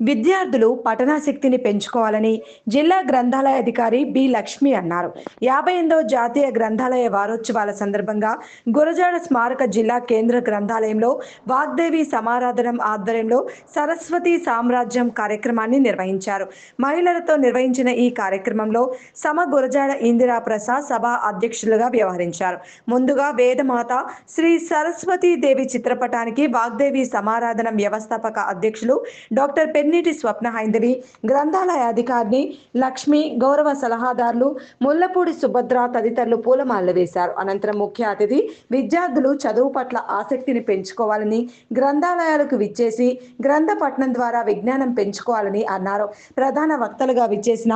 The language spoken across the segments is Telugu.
విద్యార్థులు పఠనాశక్తిని పెంచుకోవాలని జిల్లా గ్రంథాలయ అధికారి బి లక్ష్మి అన్నారు. యాభై ఎనిమిదవ జాతీయ గ్రంథాలయ వారోత్సవాల సందర్భంగా గురజాడ స్మారక జిల్లా కేంద్ర గ్రంథాలయంలో వాగ్దేవి సమారాధనం ఆధ్వర్యంలో సరస్వతి సామ్రాజ్యం కార్యక్రమాన్ని నిర్వహించారు. మహిళలతో నిర్వహించిన ఈ కార్యక్రమంలో సమ గురజాడ ఇందిరా ప్రసాద్ సభ అధ్యక్షులుగా వ్యవహరించారు. ముందుగా వేదమాత శ్రీ సరస్వతీ దేవి చిత్రపటానికి వాగ్దేవి సమారాధనం వ్యవస్థాపక అధ్యక్షులు డాక్టర్ పెన్నిటి స్వప్న హైందవి గ్రంథాలయ అధికారిని లక్ష్మి గౌరవ సలహాదారులు ముల్లపూడి సుభద్ర తదితరులు పూలమాలలు వేశారు. అనంతరం ముఖ్య అతిథి విద్యార్థులు చదువు పట్ల ఆసక్తిని పెంచుకోవాలని గ్రంథాలయాలకు విచ్చేసి గ్రంథ పఠనం ద్వారా విజ్ఞానం పెంచుకోవాలని అన్నారు. ప్రధాన వక్తలుగా విచ్చేసిన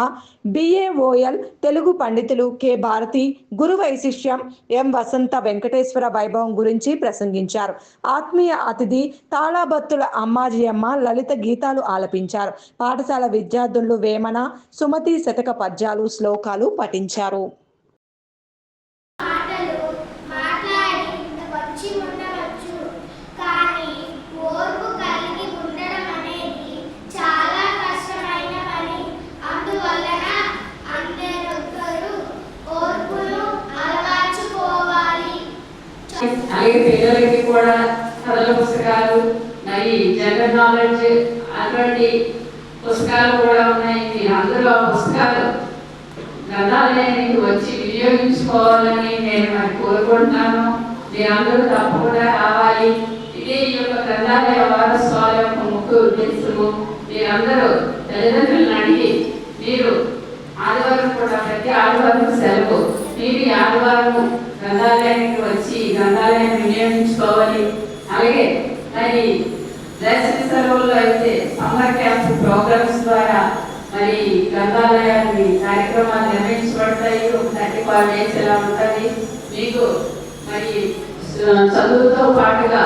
బిఏఓఎల్ తెలుగు పండితులు కె. భారతి గురు వైశిష్యం ఎం. వసంత వెంకటేశ్వర వైభవం గురించి ప్రసంగించారు. ఆత్మీయ అతిథి తాళాబత్తుల అమ్మాజీ అమ్మ లలిత గీతాలు ఆలపించారు. పాఠశాల విద్యార్థులు వేమన సుమతి శతక పద్యాలు శ్లోకాలు పఠించారు. మాటలు మాట్లాడి వచ్చి ఉండవచ్చు. కానీ ఓర్పు కలిగి ఉండడం అనేది చాలా కష్టమైన పని. అందువలన అందరొక్కరు ఓర్పును అలవర్చుకోవాలి. అలాగే పిల్లలకి కూడా కథల పుస్తకాలు మరి జనరల్ నాలెడ్జ్ అటువంటి పుస్తకాలు కూడా ఉన్నాయి. మీరు అందరూ ఆ పుస్తకాలు గ్రంథాలయానికి వచ్చి వినియోగించుకోవాలని నేను మరి కోరుకుంటున్నాను. మీరందరూ తప్పకుండా రావాలి. ఇదే ఈ యొక్క గ్రంథాలయ వారసత్వాల యొక్క ముఖ్య ఉద్దేశము. మీరందరూ తల్లిదండ్రులను అడిగి మీరు ఆదివారం కూడా ప్రతి ఆదివారం సెలవు మీరు ఈ ఆదివారం గ్రంథాలయానికి వచ్చి గ్రంథాలయాన్ని వినియోగించుకోవాలి. అలాగే మరి వేసవి సెలవుల్లో అయితే సమ్మర్ క్యాంప్ ప్రోగ్రామ్స్ ద్వారా మరి గ్రంథాలయాన్ని కార్యక్రమాలు నిర్వహించబడతాయి. ఒక థర్టీ ఫైవ్ డేస్ ఎలా ఉంటుంది మీకు మరి చదువుతో పాటుగా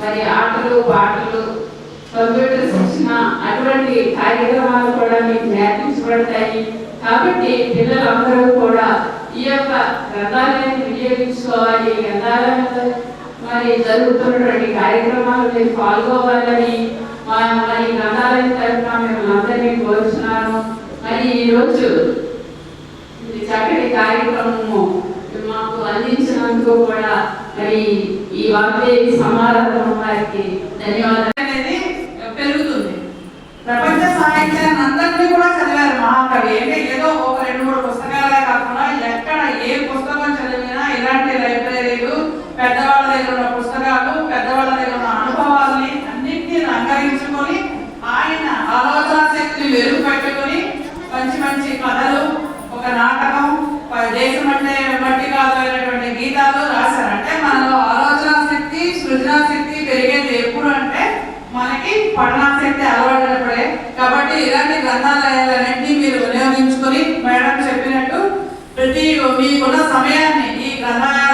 మరి ఆటలు పాటలు కంప్యూటర్ శిక్షణ అటువంటి కార్యక్రమాలు కూడా మీకు నేర్పించబడతాయి. కాబట్టి పిల్లలందరూ కూడా ఈ యొక్క గ్రంథాలయాన్ని వినియోగించుకోవాలి. ఈ గ్రంథాలయంలో మరి జరుగుతున్నటువంటి కార్యక్రమాలు మీరు పాల్గొవాలని మా మరి గ్రంథాలయం తరఫున మిమ్మల్ని అందరినీ కోరుచున్నాను. మరి ఈరోజు చక్కటి కార్యక్రమము మాకు అందించినందుకు కూడా మరి ఈ వాగ్దేవి సమారాధన వారికి ధన్యవాదాలు. అనేది పెరుగుతుంది. ప్రపంచ సాహిత్యాన్ని అందరినీ కూడా చదివారు మహాకవి. అంటే ఏదో ఒక రెండు మూడు పుస్తకాలే కాకుండా ఎక్కడ ఏ పుస్తకం చదివినా ఇలాంటి లైబ్రరీలు పెద్దవాళ్ళు దగ్గర ఉన్న పుస్తకాలు పెద్దవాళ్ళ దగ్గర ఉన్న అనుభవాల్ని అన్నింటినీ రంగరించుకొని ఆయన ఆలోచన శక్తిని వెలుగు పెట్టుకొని మంచి మంచి కథలు ఒక నాటకం దేశం అంటే మట్టి కాదు అయినటువంటి గీతాలు రాశారు. అంటే మనలో ఆలోచన శక్తి సృజనా శక్తి పెరిగేది ఎప్పుడు అంటే మనకి పఠనాశక్తి అలవాటప్పుడే కాబట్టి ఇలాంటి గ్రంథాలయాలన్నింటినీ మీరు వినియోగించుకొని మేడం చెప్పినట్టు ప్రతి మీకున్న సమయాన్ని ఈ గ్రంథాలయాలకు